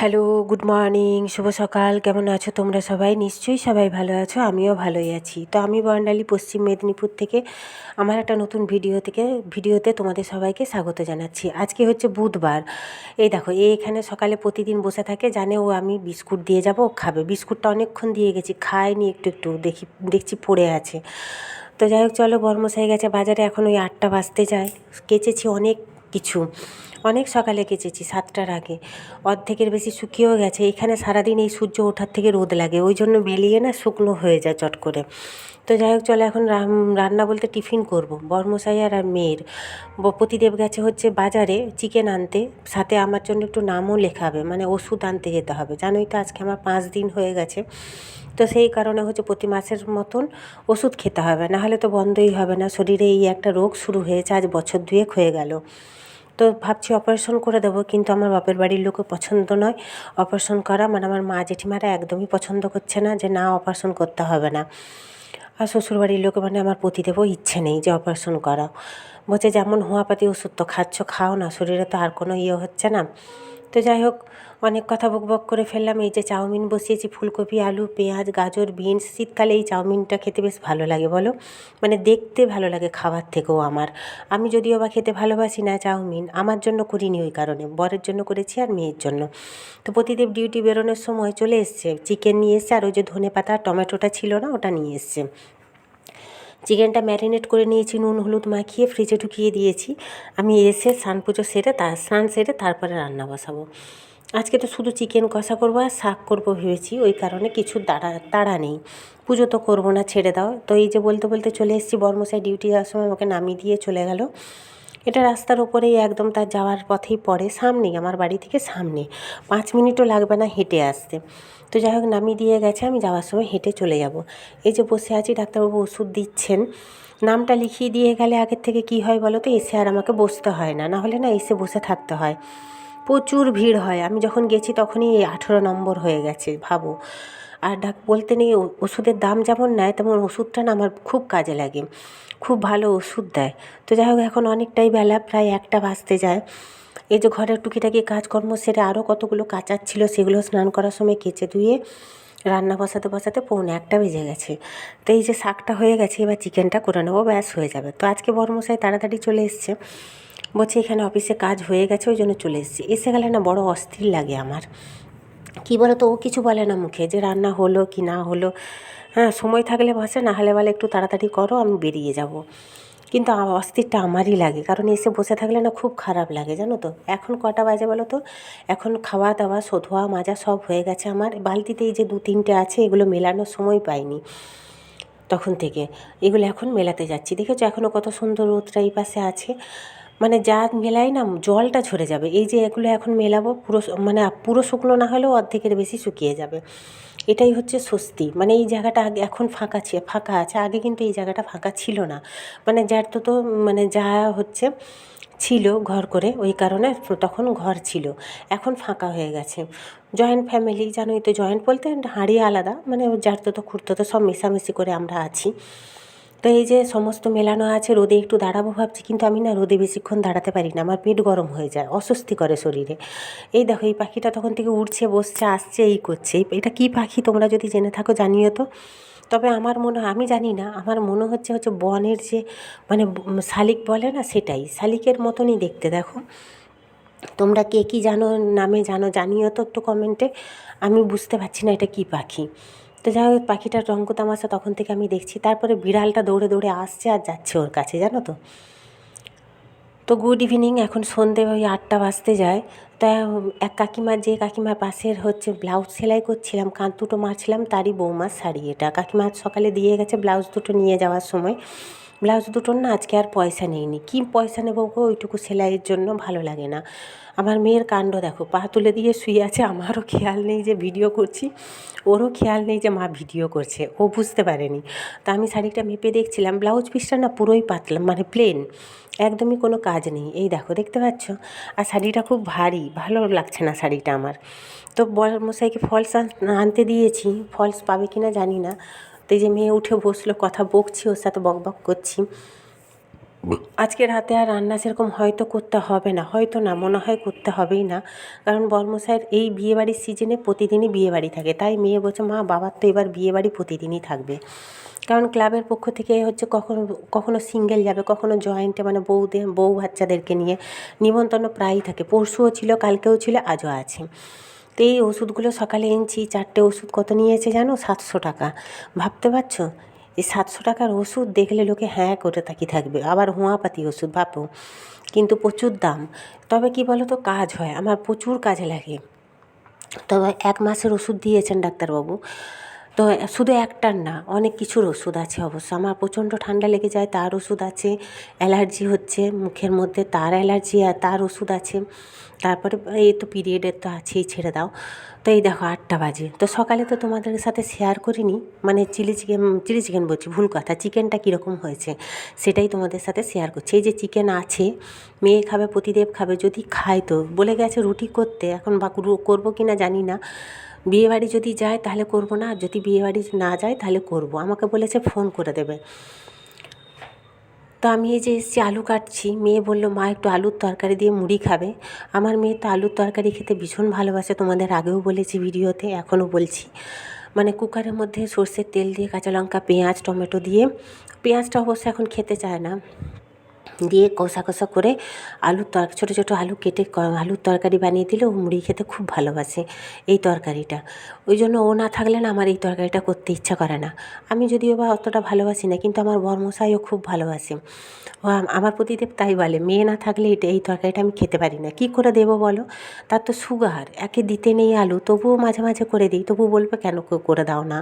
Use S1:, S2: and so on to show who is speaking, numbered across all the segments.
S1: Hello, good morning, শুভ সকাল। কেমন আছো তোমরা সবাই? নিশ্চয়ই সবাই ভালো আছো, আমিও ভালোই আছি। তো আমি বর্ণালী পশ্চিম মেদিনীপুর থেকে আমার একটা নতুন ভিডিও থেকে, ভিডিওতে তোমাদের সবাইকে স্বাগত জানাচ্ছি। আজকে হচ্ছে বুধবার। এই দেখো, এ এখানে সকালে প্রতিদিন বসে থাকে, জানে ও আমি বিস্কুট দিয়ে যাব খাবে। বিস্কুটটা অনেকক্ষণ দিয়ে গেছি, খায়নি একটু একটু, দেখি, দেখছি পড়ে আছে। তো যাই হোক, চলো বর্মশাই গেছে বাজারে, এখন ওই আটটা বাজতে যায়। কেচেছি অনেক কিছু। অনেক সকালে কেচেছি, সাতটার আগে। অর্ধেকের বেশি শুকিয়েও গেছে। এখানে সারাদিন এই সূর্য ওঠার থেকে রোদ লাগে। ওই জন্য বেলিয়ে না শুকনো হয়ে যায় চট করে। তো যাই হোক, চলো এখন রান্না বলতে টিফিন করব। বর্মশাই আর মেয়ের। প্রতিদেব গেছে হচ্ছে বাজারে চিকেন আনতে। সাথে আমার জন্য একটু নামও লেখাবে মানে ওষুধ আনতে যেতে হবে। জানোই তো আজকে আমার পাঁচ দিন হয়ে গেছে। তো সেই কারণে হচ্ছে প্রতি মাসের মতন ওষুধ খেতে হবে। নাহলে তো বন্ধই হবে না। শরীরে এই একটা রোগ শুরু হয়েছে, আজ বছর দুয়েক হয়ে গেল। তো ভাবছি অপারেশন করে দেবো, কিন্তু আমার বাপের বাড়ির লোকও পছন্দ নয়। অপারেশন করা মানে আমার মা জেঠিমারা একদমই পছন্দ করছে না যে না অপারেশন করতে হবে না। আর শ্বশুরবাড়ির লোকে মানে আমার পতি দেবও ইচ্ছে নেই যে অপারেশন করা বলছে যেমন হোয়াপাতি ওষুধ তো খাচ্ছ, খাও না, শরীরে তো আর কোনো ইয়ে হচ্ছে না। তো যাই হোক অনেক কথা বক বক করে ফেললাম। এই যে চাউমিন বসিয়েছি, ফুলকপি, আলু, পেঁয়াজ, গাজর, বিনস, শীতকালে এই চাউমিনটা খেতে বেশ ভালো লাগে বলো। মানে দেখতে ভালো লাগে খাবার থেকেও আমার। আমি যদিও বা খেতে ভালোবাসি না চাউমিন, আমার জন্য করিনি ওই কারণে। বরের জন্য করেছি আর মেয়ের জন্য। তো প্রতিদেব ডিউটি বেরোনোর সময় চলে এসছে। চিকেন নিয়ে এসছে আর ওই যে ধনে পাতা, টমেটোটা ছিল না, ওটা নিয়ে এসছে। চিকেনটা ম্যারিনেট করে নিয়েছি, নুন, হলুদ মাখিয়ে ফ্রিজে ঢুকিয়ে দিয়েছি। আমি এসে স্নান পুজো সেরে তার স্নান সেরে তারপরে রান্না বসাবো। আজকে তো শুধু চিকেন কষা করব আর শাক করব ভেবেছি, ওই কারণে কিছু তাড়া তাড়া নেই। পুজো তো করব না, ছেড়ে দাও। তো এই যে বলতে বলতে চলে এসেছি, বর্মশাই ডিউটি যাওয়ার সময় আমাকে নামিয়ে দিয়ে চলে গেল। এটা রাস্তার ওপরেই একদম তার যাওয়ার পথেই পড়ে, সামনেই, আমার বাড়ি থেকে সামনে। পাঁচ মিনিটও লাগবে না হেঁটে আসতে। তো যাই হোক, নামিয়ে দিয়ে গেছে, আমি যাওয়ার সময় হেঁটে চলে যাব। এই যে বসে আছি, ডাক্তারবাবু ওষুধ দিচ্ছেন। নামটা লিখিয়ে দিয়ে গেলে আগের থেকে কি হয় বলো তো, এসে আর আমাকে বসতে হয় না না হলে না এসে বসে থাকতে হয়। প্রচুর ভিড় হয়। আমি যখন গেছি তখনই এই আঠেরো নম্বর হয়ে গেছে, ভাবো। আর ডাক বলতে নেই ওষুধের দাম যেমন নেয়, তেমন ওষুধটা না আমার খুব কাজে লাগে। খুব ভালো ওষুধ দেয়। তো যাই হোক, এখন অনেকটাই বেলা, প্রায় একটা বাজতে যায়। এই যে ঘরের টুকিটাকি কাজকর্ম সেরে আরও কতগুলো কাচার ছিল, সেগুলো স্নান করার সময় কেচে ধুয়ে, রান্না বসাতে বসাতে পৌনে একটা বেজে গেছে। তো এই যে শাকটা হয়ে গেছে, এবার চিকেনটা করে নেব, ব্যাস হয়ে যাবে। তো আজকে বর্মশাই তাড়াতাড়ি চলে এসছে। বলছে, এখানে অফিসে কাজ হয়ে গেছে, ওই জন্য চলে এসেছি। এসে গেলে না বড় অস্থির লাগে আমার। কী বলো তো ও কিছু বলে না মুখে যে রান্না হলো কি না হলো। হ্যাঁ সময় থাকলে বসে, না হলে বলে, একটু তাড়াতাড়ি করো, আমি বেরিয়ে যাব। কিন্তু অস্থিরটা আমারই লাগে, কারণ এসে বসে থাকলে না খুব খারাপ লাগে, জানো তো? এখন কটা বাজে বলো তো? এখন খাওয়া দাওয়া ধোয়া মাজা সব হয়ে গেছে আমার। বালতিতে এই যে দু তিনটে আছে, এগুলো মেলানোর সময় পাইনি। তখন থেকে এগুলো এখন মেলাতে যাচ্ছি। দেখেছ এখনও কত সুন্দর রোদটা এই পাশে আছে। মানে যা মেলাই না জলটা ঝরে যাবে। এই যে এগুলো এখন মেলাবো, পুরো মানে পুরো শুকনো না হলেও অর্ধেকের বেশি শুকিয়ে যাবে। এটাই হচ্ছে স্বস্তি। মানে এই জায়গাটা আগে, এখন ফাঁকা ছে, ফাঁকা আছে। আগে কিন্তু এই জায়গাটা ফাঁকা ছিল না। মানে যার তো তো মানে যা হচ্ছে ছিল ঘর করে, ওই কারণে তখন ঘর ছিল। এখন ফাঁকা হয়ে গেছে। জয়েন্ট ফ্যামিলি, জানোই তো জয়েন্ট বলতে হাঁড়ি আলাদা। মানে যার তো তো খুঁড়তো তো সব মেশামেশি করে আমরা আছি। তো এই যে সমস্ত মেলানো আছে, রোদে একটু দাঁড়াবো ভাবছি, কিন্তু আমি না রোদে বেশিক্ষণ দাঁড়াতে পারি না, আমার পেট গরম হয়ে যায়, অস্বস্তি করে শরীরে। এই দেখো, এই পাখিটা তখন থেকে উঠছে বসছে, আসছে, এই করছে। এটা কী পাখি তোমরা যদি জেনে থাকো, জানিও তো। তবে আমার মনে আমি জানি না, আমার মনে হচ্ছে হচ্ছে বনের যে মানে শালিক বলে না সেটাই, শালিকের মতনই দেখতে, দেখো। তোমরা কে কী জানো, নামে জানো, জানিও তো একটু কমেন্টে আমি বুঝতে পারছি না এটা কী পাখি। তো যাই হোক, পাখিটার রঙ্গ তামাশা তখন থেকে আমি দেখছি। তারপরে বিড়ালটা দৌড়ে দৌড়ে আসছে আর যাচ্ছে ওর কাছে, জানো তো? তো গুড ইভিনিং এখন সন্ধে ওই আটটা বাজতে যায়। তা এক কাকিমার যে কাকিমার পাশের হচ্ছে ব্লাউজ সেলাই করছিলাম, কাঁধ দুটো মারছিলাম, তারই বৌমার শাড়ি এটা। কাকিমা সকালে দিয়ে গেছে ব্লাউজ দুটো নিয়ে যাওয়ার সময়। ব্লাউজ দুটোর না আজকে আর পয়সা নেইনি। কী পয়সা নেব গো? ওইটুকু সেলাইয়ের জন্য ভালো লাগে না। আমার মেয়ের কাণ্ড দেখো, পা তুলে দিয়ে শুয়ে আছে, আমারও খেয়াল নেই যে ভিডিও করছি, ওরও খেয়াল নেই যে মা ভিডিও করছে, ও বুঝতে পারেনি। তা আমি শাড়িটা মেপে দেখছিলাম, ব্লাউজ পিসটা না পুরোই পাতলাম মানে প্লেন একদমই কোনো কাজ নেই। এই দেখো, দেখতে পাচ্ছ? আর শাড়িটা খুব ভারী, ভালো লাগছে না শাড়িটা আমার। তো মশাইকে ফলস আনতে দিয়েছি ফলস পাবে কি না জানি না। তো যে মেয়ে উঠে বসল কথা বকছি ওর সাথে বক বক করছি। আজকে রাতে আর রান্না সেরকম হয়তো করতে হবে না হয়তো না মনে হয় করতে হবেই না। কারণ বর্মশাইয়ের এই বিয়েবাড়ির সিজনে প্রতিদিনই বিয়েবাড়ি থাকে। তাই মেয়ে বলছে মা বাবার তো এবার বিয়েবাড়ি প্রতিদিনই থাকবে। কারণ ক্লাবের পক্ষ থেকে হচ্ছে কখনো কখনো সিঙ্গেল যাবে কখনো জয়েন্টে মানে বউদের বউ বাচ্চাদেরকে নিয়ে। নিমন্ত্রণ প্রায়ই থাকে। পরশুও ছিল কালকেও ছিল আজও আছে। তো এই ওষুধগুলো সকালে এনেছি, চারটে ওষুধ কত নিয়েছে জানো? সাতশো টাকা। ভাবতে পারছ? এই সাতশো টাকার ওষুধ দেখলে লোকে হ্যাঁ করে থাকি থাকবে। আবার হোঁয়াপাতি ওষুধ, ভাবো। কিন্তু প্রচুর দাম। তবে কি বলো তো কাজ হয়। আমার প্রচুর কাজে লাগে। তবে এক মাসের ওষুধ দিয়েছেন ডাক্তারবাবু। তো শুধু একটার না, অনেক কিছুর ওষুধ আছে অবশ্য। আমার প্রচণ্ড ঠান্ডা লেগে যায়, তার ওষুধ আছে, অ্যালার্জি হচ্ছে, মুখের মধ্যে তার অ্যালার্জি তার ওষুধ আছে। তারপরে এই তো পিরিয়ডের তো আছেই, ছেড়ে দাও। তো এই দেখো আটটা বাজে। তো সকালে তো তোমাদের সাথে শেয়ার করিনি মানে চিলি চিকেন চিলি চিকেন বলছি, ভুল কথা চিকেনটা কীরকম হয়েছে সেটাই তোমাদের সাথে শেয়ার করছি। এই যে চিকেন আছে, মেয়ে খাবে, প্রতিদেব খাবে, যদি খায় তো, বলে গেছে রুটি করতে, এখন বা করব কি না জানি না। বিয়েবাড়ি যদি যায় তাহলে করব না, আর যদি বিয়েবাড়ি না যায় তাহলে করব। আমাকে বলেছে ফোন করে দেবে। তো আমি এই যে এসেছি, আলু কাটছি। মেয়ে বলল, মা, একটু আলুর তরকারি দিয়ে মুড়ি খাবে। আমার মেয়ে তো আলুর তরকারি খেতে ভীষণ ভালোবাসে, তোমাদের আগেও বলেছি ভিডিওতে, এখনও বলছি। মানে কুকারের মধ্যে সর্ষের তেল দিয়ে কাঁচা লঙ্কা, পেঁয়াজ, টমেটো দিয়ে, পেঁয়াজটা অবশ্য এখন খেতে চায় না। দিয়ে কষা কষা করে আলুর তর, ছোটো ছোটো আলু কেটে আলুর তরকারি বানিয়ে দিলে ও মুড়ি খেতে খুব ভালোবাসে এই তরকারিটা। ওই জন্য ও না থাকলে না আমার এই তরকারিটা করতে ইচ্ছা করে না। আমি যদিও বা অতটা ভালোবাসি না, কিন্তু আমার বর্মশাইও খুব ভালোবাসে। ও আমার প্রতিদেব তাই বলে, মেয়ে না থাকলে এটা, এই তরকারিটা আমি খেতে পারি না। কী করে দেবো বলো? তার তো সুগার, একে দিতে নেই আলু, তবুও মাঝে মাঝে করে দিই, তবু বলবে কেন করে দাও না?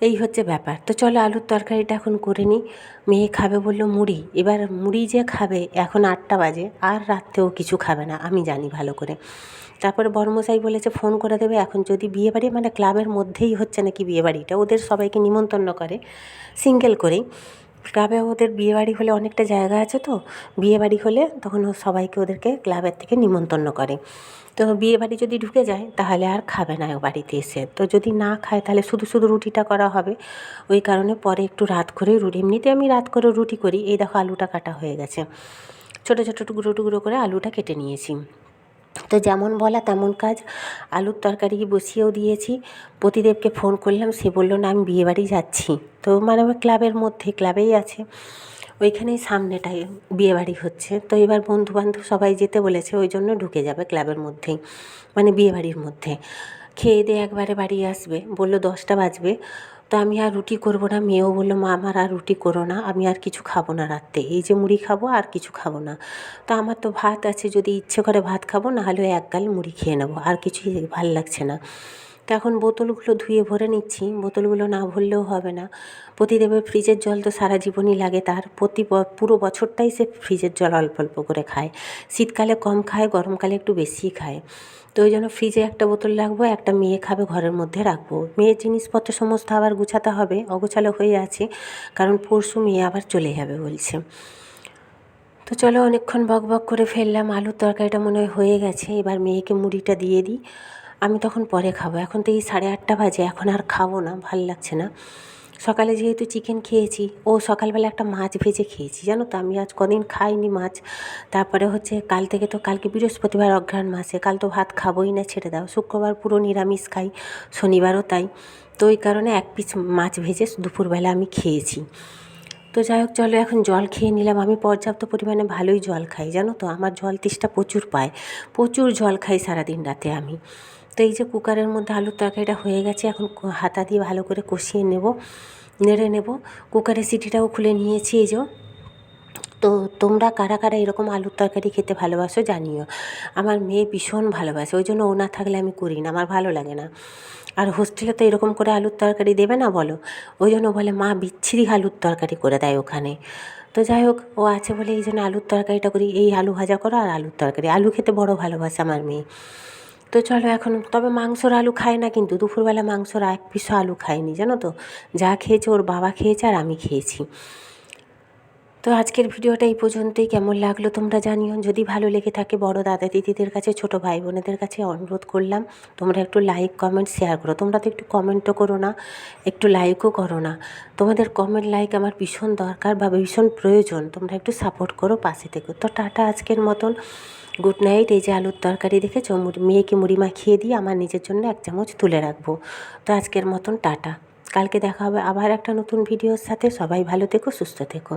S1: এই হচ্ছে ব্যাপার। তো চলো আলুর তরকারিটা এখন করে নিই। মেয়ে খাবে বলল মুড়ি। এবার মুড়ি যে খাবে, এখন আটটা বাজে। আর রাত্রেও কিছু খাবে না, আমি জানি ভালো করে। তারপরে বর্মশাই বলেছে, ফোন করে দেবে। এখন যদি বিয়েবাড়ি মানে ক্লাবের মধ্যেই হচ্ছে নাকি বিয়েবাড়িটা? ওদের সবাইকে নিমন্ত্রণ করে। সিঙ্গেল করেই। ক্লাবে ওদের বিয়েবাড়ি হলে অনেকটা জায়গা আছে তো। বিয়েবাড়ি হলে তখন সবাইকে ওদেরকে ক্লাবের থেকে নিমন্ত্রণ করে। তো বিয়েবাড়ি যদি ঢুকে যায়, তাহলে আর খাবে না বাড়িতে এসে। তো যদি না খায়, তাহলে শুধু শুধু রুটিটা করা হবে। ওই কারণে পরে একটু রাত করে রুটি, এমনিতে আমি রাত করে রুটি করি। এই দেখো আলুটা কাটা হয়ে গেছে। ছোটো ছোটো টুকরো টুকরো করে আলুটা কেটে নিয়েছি। তো যেমন বলা তেমন কাজ। আলুর তরকারি বসিয়েও দিয়েছি। প্রতিদেবকে ফোন করলাম, সে বলল, না, আমি বিয়েবাড়ি যাচ্ছি। তো মানে ক্লাবের মধ্যে ক্লাবেই আছে। ওইখানেই সামনেটায় বিয়েবাড়ি হচ্ছে। তো এবার বন্ধুবান্ধব সবাই যেতে বলেছে, ওই জন্য ঢুকে যাবে ক্লাবের মধ্যেই মানে বিয়েবাড়ির মধ্যে। খেয়ে দিয়ে একবারে বাড়ি আসবে। বলল, দশটা বাজবে। তো আমি আর রুটি করব না। মেয়েও বলল, মা, আমার আর রুটি করো না। আমি আর কিছু খাব না রাত্রে। এই যে মুড়ি খাব, আর কিছু খাব না। তো আমার তো ভাত আছে, যদি ইচ্ছে করে ভাত খাব, নাহলে এক গাল মুড়ি খেয়ে নেব। আর কিছুই ভালো লাগছে না। তো এখন বোতলগুলো ধুয়ে ভরে নিচ্ছি। বোতলগুলো না ভরলেও হবে না। প্রতিদেবের ফ্রিজের জল তো সারা জীবনই লাগে। তার প্রতি পুরো বছরটাই সে ফ্রিজের জল অল্প অল্প করে খায়। শীতকালে কম খায়, গরমকালে একটু বেশিই খায়। তো ওই জন্য ফ্রিজে একটা বোতল রাখব, একটা মেয়ে খাবে ঘরের মধ্যে রাখব। মেয়ের জিনিসপত্র সমস্ত আবার গুছাতে হবে, অগোছালো হয়ে আছে, কারণ পরশু মেয়ে আবার চলে যাবে বলছে। তো চলো অনেকক্ষণ বক বক করে ফেললাম, আলুর তরকারিটা মনে হয় হয়ে গেছে, এবার মেয়েকে মুড়িটা দিয়ে দিই। আমি তখন পরে খাব, এখন তো এই সাড়ে আটটা বাজে, এখন আর খাব না, ভালো লাগছে না। সকালে যেহেতু চিকেন খেয়েছি, ও সকালবেলা একটা মাছ ভেজে খেয়েছি, জানো তো? আমি আজ কদিন খাইনি মাছ। তারপরে হচ্ছে কাল থেকে তো কালকে বৃহস্পতিবার অঘ্রাণ মাসে, কাল তো ভাত খাবোই না, ছেড়ে দাও। শুক্রবার পুরো নিরামিষ খাই, শনিবারও তাই। তো ওই কারণে এক পিস মাছ ভেজে দুপুরবেলা আমি খেয়েছি। তো যাই হোক, চলো এখন জল খেয়ে নিলাম। আমি পর্যাপ্ত পরিমাণে ভালোই জল খাই, জানো তো? আমার জল তেষ্টা প্রচুর পায়। প্রচুর জল খাই সারাদিন রাতে আমি। তো এই যে কুকারের মধ্যে আলুর তরকারিটা হয়ে গেছে, এখন হাতা দিয়ে ভালো করে কষিয়ে নেব, নেড়ে নেব। কুকারের সিটিটাও খুলে নিয়েছি, এই যে। তো তোমরা কারা কারা এরকম আলুর তরকারি খেতে ভালোবাসো জানিও। আমার মেয়ে ভীষণ ভালোবাসে, ওই জন্য ও না থাকলে আমি করি না, আমার ভালো লাগে না। আর হোস্টেলে তো এরকম করে আলুর তরকারি দেবে না বলো? ওই জন্য বলে, মা, বিচ্ছিরি আলুর তরকারি করে দেয় ওখানে। তো যাই হোক, ও আছে বলে এই জন্য আলুর তরকারিটা করি, এই আলু ভাজা করো আর আলুর তরকারি। আলু খেতে বড় ভালোবাসে আমার মেয়ে। তো চলো এখন, তবে মাংসর আলু খায় না কিন্তু, দুপুরবেলা মাংসর এক পিসও আলু খায়নি, জানো তো? যা খেয়েছে ওর বাবা খেয়েছে আর আমি খেয়েছি। তো আজকের ভিডিওটা এই পর্যন্তই। কেমন লাগল তোমরা জানিও। যদি ভালো লেগে থাকে বড় দাদা দিদিদের কাছে, ছোট ভাই বোনেদের কাছে অনুরোধ করলাম, তোমরা একটু লাইক কমেন্ট শেয়ার করো। তোমরা তো একটু কমেন্টও করো না, একটু লাইকও করো না। তোমাদের কমেন্ট লাইক আমার ভীষণ দরকার বা ভীষণ প্রয়োজন। তোমরা একটু সাপোর্ট করো পাশে থেকো। তো টাটা আজকের মতন। গুড নাইট এই যে আলুর তরকারি মুড়ি, মেয়েকে মুড়ি মাখিয়ে দিয়ে আমার নিজের জন্য এক চামচ তুলে রাখব। তো আজকের মতন টাটা। কালকে দেখা হবে আবার একটা নতুন ভিডিওর সাথে। সবাই ভালো থেকো, সুস্থ থেকো।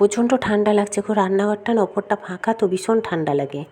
S1: প্রচণ্ড ঠান্ডা লাগছে রান্নাঘরটা না ওপরটা ফাঁকা তো ভীষণ ঠান্ডা লাগে।